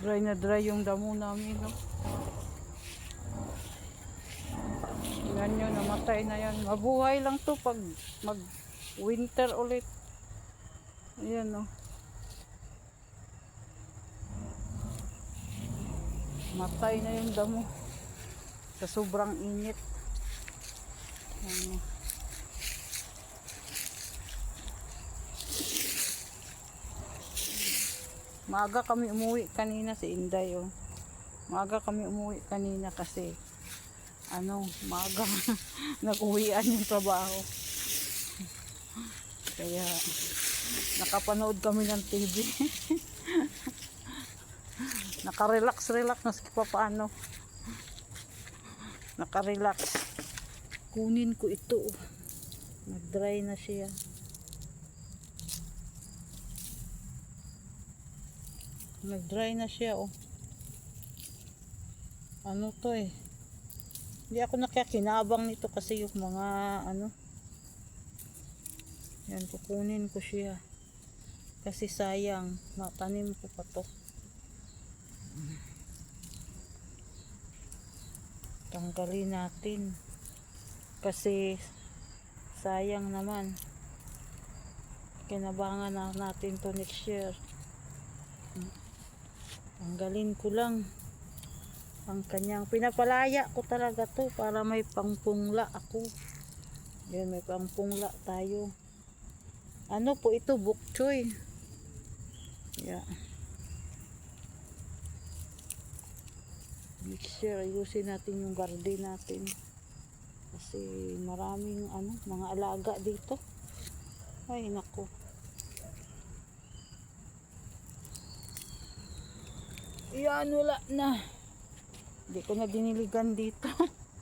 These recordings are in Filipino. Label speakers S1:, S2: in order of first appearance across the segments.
S1: Dry na dry yung damo namin, no? Tingnan nyo, namatay na yan. Mabuhay lang to pag mag-winter ulit. Ayan, no? Matay na yung damo. Sa sobrang init. Ano. Maaga kami umuwi kanina si Inday, oh. Maaga kami umuwi kanina kasi ano, maaga nag-uwian yung trabaho. Kaya nakapanood kami ng TV. Naka-relax-relax na pa paano. Naka-relax. Kunin ko ito. Nag-dry na siya. Nag-dry na siya, oh. Ano to eh. Hindi ako nakikinabang nito kasi yung mga ano. Yan, kukunin ko siya. Kasi sayang, matanim ko pa to. Tanggalin natin. Kasi sayang naman. Kinabangan na natin to next year. Tanggalin ko lang ang kanyang pinapalaya ko talaga to para may pangpungla ako. Yan, may pangpungla tayo. Ano po ito? Bok choy. Yeah. Year, ayusin natin yung garden natin. Kasi maraming ano, mga alaga dito. Ay, nako. Yan, wala na. Hindi ko na diniligan dito.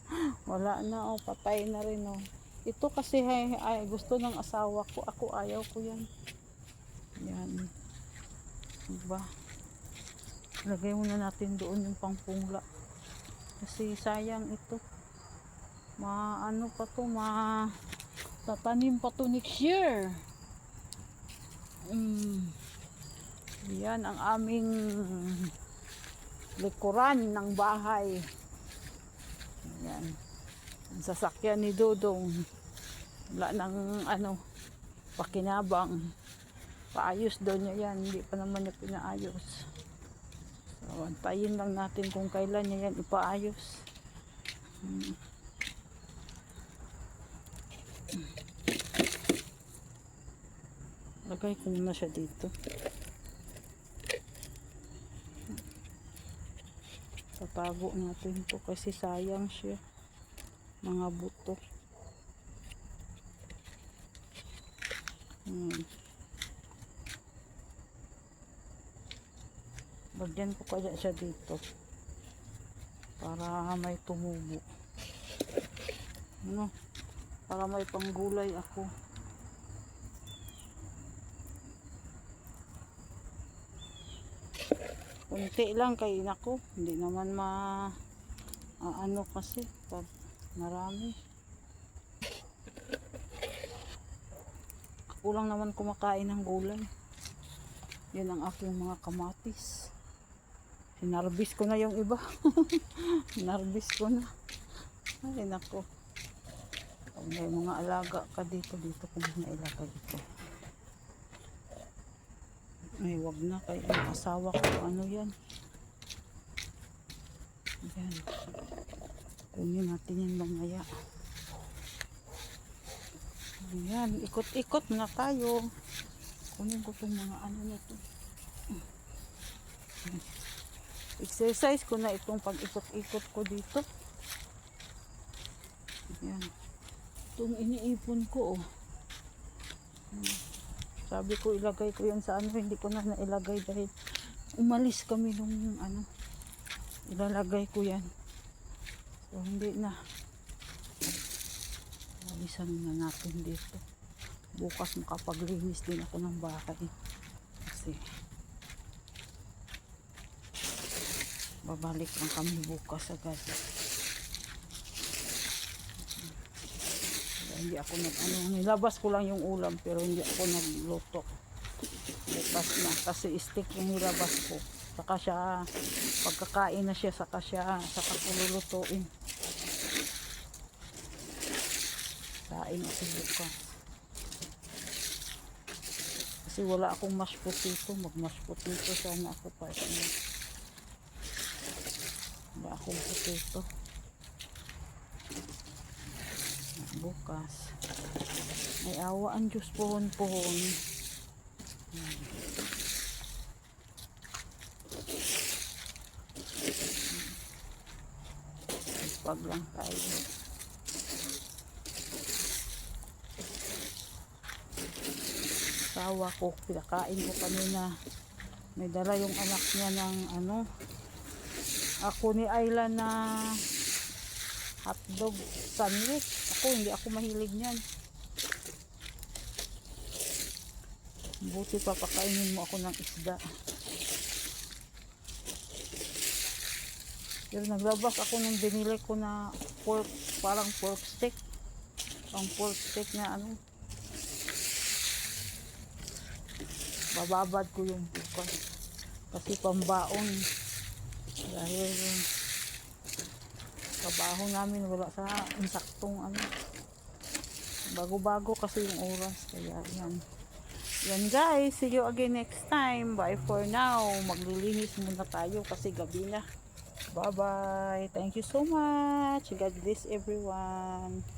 S1: wala na, oh. Patay na rin, oh. Ito kasi ay, ay, gusto ng asawa ko. Ako ayaw ko yan. Yan. Diba? Lagay muna natin doon yung pangpungla. Kasi sayang ito. Ma ano pa to, ma tatanim pa to next year. Mm. Yan ang aming likuran ng bahay. Yan. Ang sasakyan ni Dodong. Wala nang ano, pakinabang. Paayos daw niya yan. Hindi pa naman niya pinaayos. So, antayin lang natin kung kailan niya yan ipaayos. Hmm. Lagay ko muna siya dito. Tatago natin to kasi sayang siya. Mga buto. Hmm. Bagyan ko kaya siya dito. Para may tumubo. Ano? Para may panggulay ako. Kunti lang kay nako. Hindi naman ma ano kasi pag marami. Kulang naman kumakain ng gulay. Yan ang aking mga kamatis. Sinarbis ko na yung iba. Sinarbis ko na. Ay, nako. Pag may mga alaga ka dito, dito ko muna ilagay ito. Ay, wag na. Kaya ang asawa ko, ano yan. Yan. Kunin natin yan mamaya. Ayan, ikot-ikot na tayo. Kunin ko itong mga ano na to. Exercise ko na itong pag-ikot-ikot ko dito. Ayan. Itong iniipon ko, oh. Hmm. Sabi ko ilagay ko yan sa ano, hindi ko na nailagay dahil umalis kami nung ano, ilalagay ko yan. So, hindi na. Alisan na natin dito. Bukas makapaglinis din ako ng bahay. Kasi babalik lang kami bukas agad. Hindi ako nag ano, nilabas ko lang yung ulam pero hindi ako nagluto. Bukas na kasi stick yung nilabas ko. Saka siya, pagkakain na siya, saka siya, saka kululutuin. Kain ako bukas. Kasi wala akong mashed potato. Mag-mashed potato sana ako pa. Wala akong potato. Bukas. May awa ang Diyos pohon-pohon. Pag lang tayo. Sawa ko, pinakain ko kanina. May dala yung anak niya ng ano. Ako ni Ayla na hotdog sandwich. Ako, hindi ako mahilig niyan. Buti papakainin mo ako ng isda. Pero naglabas ako ng binili ko na pork, parang pork steak. Pang pork steak na ano. Bababad ko yung bukas. Kasi pambaon. Dahil trabaho namin wala sa insaktong ano. Bago-bago kasi yung oras. Kaya yan. Yan guys, see you again next time. Bye for now. Maglilinis muna tayo kasi gabi na. Bye-bye. Thank you so much. God bless everyone.